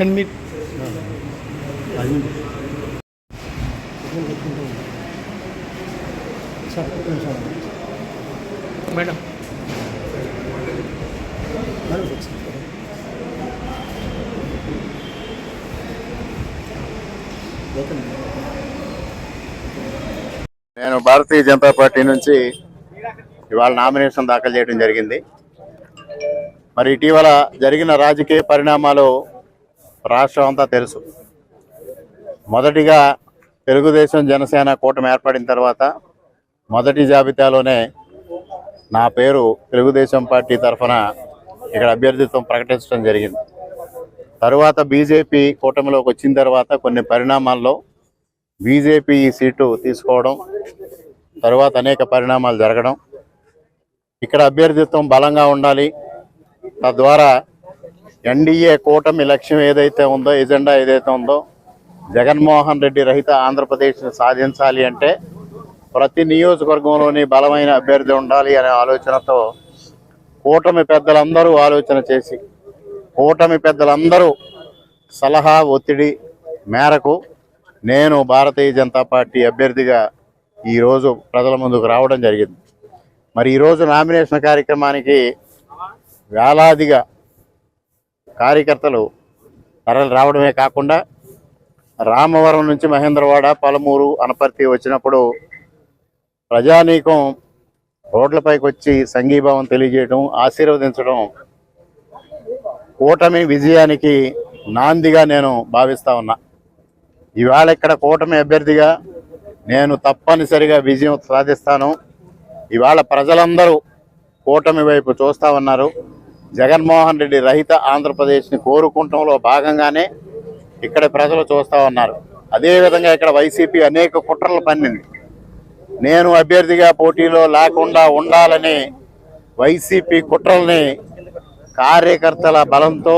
And me madam నేను Bharatiya Janata party నుంచి ఇవాళ నామినేషన్ దాఖలు చేయడం జరిగింది. మరి ఇటీవల జరిగిన రాజకీయ పరిణామాలు రాష్ట్రం అంతా తెలుసు. మొదటిగా తెలుగుదేశం జనసేన కూటమి ఏర్పడిన తర్వాత మొదటి జాబితాలోనే నా పేరు తెలుగుదేశం పార్టీ తరఫున ఇక్కడ అభ్యర్థిత్వం ప్రకటించడం జరిగింది. తరువాత బీజేపీ కూటమిలోకి వచ్చిన తర్వాత కొన్ని పరిణామాల్లో బీజేపీ ఈ సీటు తీసుకోవడం తర్వాత అనేక పరిణామాలు జరగడం. ఇక్కడ అభ్యర్థిత్వం బలంగా ఉండాలి తద్వారా ఎన్డీఏ కూటమి లక్ష్యం ఏదైతే ఉందో ఎజెండా ఏదైతే ఉందో జగన్మోహన్ రెడ్డి రహిత ఆంధ్రప్రదేశ్ని సాధించాలి అంటే ప్రతి నియోజకవర్గంలోని బలమైన అభ్యర్థి ఉండాలి అనే ఆలోచనతో కూటమి పెద్దలందరూ ఆలోచన చేసి కూటమి పెద్దలందరూ సలహా ఒత్తిడి మేరకు నేను భారతీయ జనతా పార్టీ అభ్యర్థిగా ఈరోజు ప్రజల ముందుకు రావడం జరిగింది. మరి ఈరోజు నామినేషన్ కార్యక్రమానికి వేలాదిగా కార్యకర్తలు తరలి రావడమే కాకుండా రామవరం నుంచి మహేంద్రవాడ పలమూరు అనపర్తి వచ్చినప్పుడు ప్రజానీకం రోడ్లపైకి వచ్చి సంఘీభావం తెలియజేయడం ఆశీర్వదించడం కూటమి విజయానికి నాందిగా నేను భావిస్తా ఉన్నా. ఇవాళ ఇక్కడ కూటమి అభ్యర్థిగా నేను తప్పనిసరిగా విజయం సాధిస్తాను. ఇవాళ ప్రజలందరూ కూటమి వైపు చూస్తా ఉన్నారు. జగన్మోహన్ రెడ్డి రహిత ఆంధ్రప్రదేశ్ని కోరుకుంటంలో భాగంగానే ఇక్కడ ప్రజలు చూస్తా ఉన్నారు. అదేవిధంగా ఇక్కడ వైసీపీ అనేక కుట్రలు పన్నింది. నేను అభ్యర్థిగా పోటీలో లేకుండా ఉండాలని వైసీపీ కుట్రల్ని కార్యకర్తల బలంతో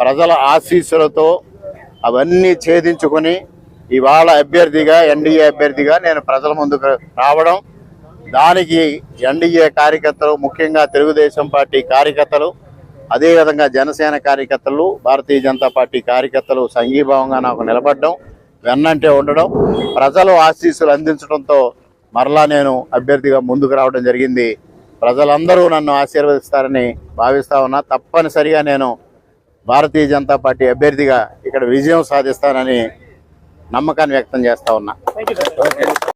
ప్రజల ఆశీస్సులతో అవన్నీ ఛేదించుకొని ఇవాళ అభ్యర్థిగా ఎన్డీఏ అభ్యర్థిగా నేను ప్రజల ముందుకు రావడం దానికి ఎన్డీఏ కార్యకర్తలు ముఖ్యంగా తెలుగుదేశం పార్టీ కార్యకర్తలు అదేవిధంగా జనసేన కార్యకర్తలు భారతీయ జనతా పార్టీ కార్యకర్తలు సంఘీభావంగా నాకు నిలబడడం వెన్నంటే ఉండడం ప్రజలు ఆశీస్సులు అందించడంతో మరలా నేను అభ్యర్థిగా ముందుకు రావడం జరిగింది. ప్రజలందరూ నన్ను ఆశీర్వదిస్తారని భావిస్తా ఉన్నా తప్పనిసరిగా నేను భారతీయ జనతా పార్టీ అభ్యర్థిగా ఇక్కడ విజయం సాధిస్తానని నమ్మకాన్ని వ్యక్తం చేస్తా ఉన్నా.